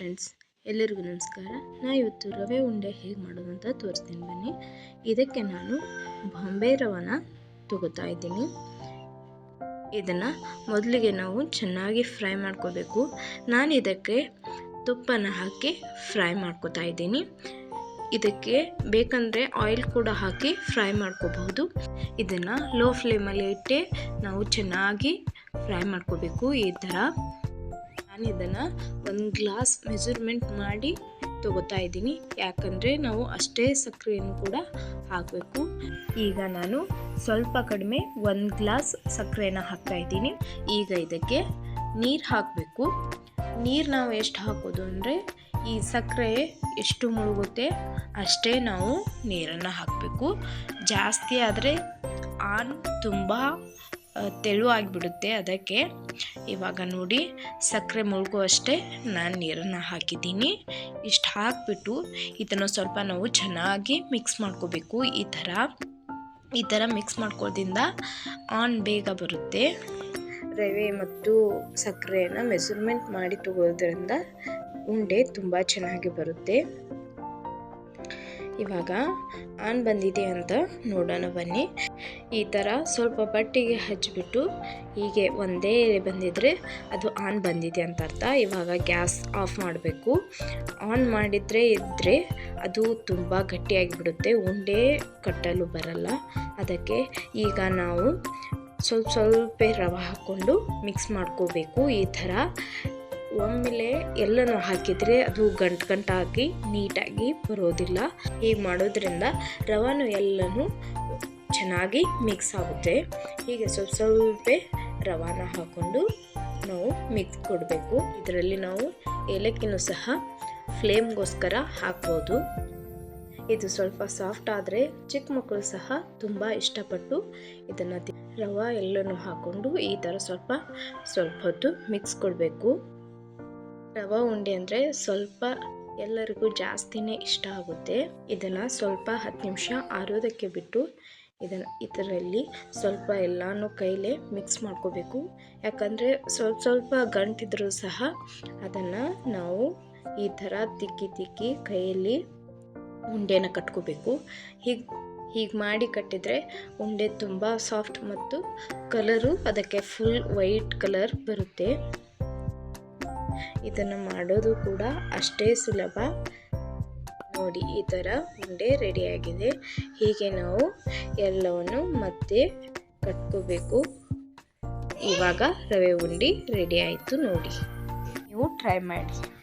Friends ಎಲ್ಲರಿಗೂ ನಮಸ್ಕಾರ. ನಾ ಇವತ್ತು ರವೆ ಉಂಡೆ ಹೇಗೆ ಮಾಡೋದು ಅಂತ ತೋರಿಸ್ತೀನಿ ಬನ್ನಿ. ಇದಕ್ಕೆ ನಾನು ಬಾಂಬೆ ರವನ ತಗೋತಾ ಇದ್ದೀನಿ. ಇದನ್ನು ಮೊದಲಿಗೆ ನಾವು ಚೆನ್ನಾಗಿ ಫ್ರೈ ಮಾಡ್ಕೋಬೇಕು. ನಾನು ಇದಕ್ಕೆ ತುಪ್ಪನ ಹಾಕಿ ಫ್ರೈ ಮಾಡ್ಕೋತಾ ಇದ್ದೀನಿ. ಇದಕ್ಕೆ ಬೇಕಂದರೆ ಆಯಿಲ್ ಕೂಡ ಹಾಕಿ ಫ್ರೈ ಮಾಡ್ಕೋಬಹುದು. ಇದನ್ನು ಲೋ ಫ್ಲೇಮಲ್ಲಿ ಇಟ್ಟೆ ನಾವು ಚೆನ್ನಾಗಿ ಫ್ರೈ ಮಾಡ್ಕೋಬೇಕು ಈ ಥರ ನಾನು ಇದನ್ನು ಒಂದು ಗ್ಲಾಸ್ ಮೆಜರ್ಮೆಂಟ್ ಮಾಡಿ ತಗೋತಾ ಇದ್ದೀನಿ. ಯಾಕಂದರೆ ನಾವು ಅಷ್ಟೇ ಸಕ್ಕರೆಯನ್ನು ಕೂಡ ಹಾಕಬೇಕು. ಈಗ ನಾನು ಸ್ವಲ್ಪ ಕಡಿಮೆ ಒಂದು ಗ್ಲಾಸ್ ಸಕ್ಕರೆನ ಹಾಕ್ತಾ ಇದ್ದೀನಿ. ಈಗ ಇದಕ್ಕೆ ನೀರು ಹಾಕಬೇಕು. ನೀರು ನಾವು ಎಷ್ಟು ಹಾಕೋದು ಅಂದರೆ ಈ ಸಕ್ಕರೆ ಎಷ್ಟು ಮುಳುಗುತ್ತೆ ಅಷ್ಟೇ ನಾವು ನೀರನ್ನು ಹಾಕಬೇಕು. ಜಾಸ್ತಿ ಆದರೆ ಆನ್ ತುಂಬ ತೆಳುವಾಗಿಬಿಡುತ್ತೆ ಅದಕ್ಕೆ. ಇವಾಗ ನೋಡಿ, ಸಕ್ಕರೆ ಮುಳುಗುವಷ್ಟೇ ನಾನು ನೀರನ್ನು ಹಾಕಿದ್ದೀನಿ. ಇಷ್ಟು ಹಾಕಿಬಿಟ್ಟು ಇದನ್ನು ಸ್ವಲ್ಪ ನಾವು ಚೆನ್ನಾಗಿ ಮಿಕ್ಸ್ ಮಾಡ್ಕೋಬೇಕು. ಈ ಥರ ಈ ಥರ ಮಿಕ್ಸ್ ಮಾಡ್ಕೋದ್ರಿಂದ ಆನ್ ಬೇಗ ಬರುತ್ತೆ. ರವೆ ಮತ್ತು ಸಕ್ಕರೆಯನ್ನು ಮೆಸರ್ಮೆಂಟ್ ಮಾಡಿ ತಗೊಳ್ಳೋದ್ರಿಂದ ಉಂಡೆ ತುಂಬ ಚೆನ್ನಾಗಿ ಬರುತ್ತೆ. ಇವಾಗ ಆನ್ ಬಂದಿದೆ ಅಂತ ನೋಡೋಣ ಬನ್ನಿ. ಈ ಥರ ಸ್ವಲ್ಪ ಬಟ್ಟೆಗೆ ಹಚ್ಚಿಬಿಟ್ಟು ಹೀಗೆ ಒಂದೇ ಬಂದಿದ್ರೆ ಅದು ಆನ್ ಬಂದಿದೆ ಅಂತ ಅರ್ಥ. ಇವಾಗ ಗ್ಯಾಸ್ ಆಫ್ ಮಾಡಬೇಕು. ಆನ್ ಮಾಡಿದರೆ ಇದ್ದರೆ ಅದು ತುಂಬ ಗಟ್ಟಿಯಾಗಿ ಬಿಡುತ್ತೆ ಉಂಡೆ ಕಟ್ಟಲು ಬರಲ್ಲ. ಅದಕ್ಕೆ ಈಗ ನಾವು ಸ್ವಲ್ಪ ಸ್ವಲ್ಪ ರವೆ ಹಾಕ್ಕೊಂಡು ಮಿಕ್ಸ್ ಮಾಡ್ಕೋಬೇಕು. ಈ ಥರ ಒಮ್ಮೆಲೆ ಎಲ್ಲನೂ ಹಾಕಿದರೆ ಅದು ಗಂಟು ಗಂಟಾಗಿ ನೀಟಾಗಿ ಬರೋದಿಲ್ಲ. ಹೀಗೆ ಮಾಡೋದ್ರಿಂದ ರವಾನು ಎಲ್ಲನೂ ಚೆನ್ನಾಗಿ ಮಿಕ್ಸ್ ಆಗುತ್ತೆ. ಹೀಗೆ ಸ್ವಲ್ಪ ಸ್ವಲ್ಪ ರವಾನ ಹಾಕ್ಕೊಂಡು ನಾವು ಮಿಕ್ಸ್ ಕೊಡಬೇಕು. ಇದರಲ್ಲಿ ನಾವು ಏಲಕ್ಕಿನೂ ಸಹ ಫ್ಲೇಮ್ಗೋಸ್ಕರ ಹಾಕ್ಬೋದು. ಇದು ಸ್ವಲ್ಪ ಸಾಫ್ಟ್ ಆದರೆ ಚಿಕ್ಕ ಮಕ್ಕಳು ಸಹ ತುಂಬ ಇಷ್ಟಪಟ್ಟು ಇದನ್ನು ರವೆ ಎಲ್ಲನೂ ಹಾಕ್ಕೊಂಡು ಈ ಥರ ಸ್ವಲ್ಪ ಸ್ವಲ್ಪ ಹೊತ್ತು ಮಿಕ್ಸ್ ಕೊಡಬೇಕು. ರವೆ, ಉಂಡೆ ಅಂದರೆ ಸ್ವಲ್ಪ ಎಲ್ಲರಿಗೂ ಜಾಸ್ತಿನೇ ಇಷ್ಟ ಆಗುತ್ತೆ. ಇದನ್ನು ಸ್ವಲ್ಪ ಹತ್ತು ನಿಮಿಷ ಆರೋದಕ್ಕೆ ಬಿಟ್ಟು ಇದನ್ನು ಇದರಲ್ಲಿ ಸ್ವಲ್ಪ ಎಲ್ಲನೂ ಕೈಲೇ ಮಿಕ್ಸ್ ಮಾಡ್ಕೋಬೇಕು. ಯಾಕಂದರೆ ಸ್ವಲ್ಪ ಸ್ವಲ್ಪ ಗಂಟಿದ್ರೂ ಸಹ ಅದನ್ನು ನಾವು ಈ ಥರ ತಿಕ್ಕಿ ತಿಕ್ಕಿ ಕೈಯಲ್ಲಿ ಉಂಡೆನ ಕಟ್ಕೋಬೇಕು. ಹೀಗೆ ಹೀಗೆ ಮಾಡಿ ಕಟ್ಟಿದರೆ ಉಂಡೆ ತುಂಬ ಸಾಫ್ಟ್ ಮತ್ತು ಕಲರು ಅದಕ್ಕೆ ಫುಲ್ ವೈಟ್ ಕಲರ್ ಬರುತ್ತೆ. ಇದನ್ನು ಮಾಡೋದು ಕೂಡ ಅಷ್ಟೇ ಸುಲಭ. ನೋಡಿ, ಈ ಥರ ಉಂಡೆ ರೆಡಿಯಾಗಿದೆ ಹೀಗೆ ನಾವು ಎಲ್ಲವನ್ನು ಮತ್ತೆ ಕಟ್ಕೋಬೇಕು. ಇವಾಗ ರವೆ ಉಂಡೆ ರೆಡಿ ಆಯಿತು ನೋಡಿ. ನೀವು ಟ್ರೈ ಮಾಡಿ.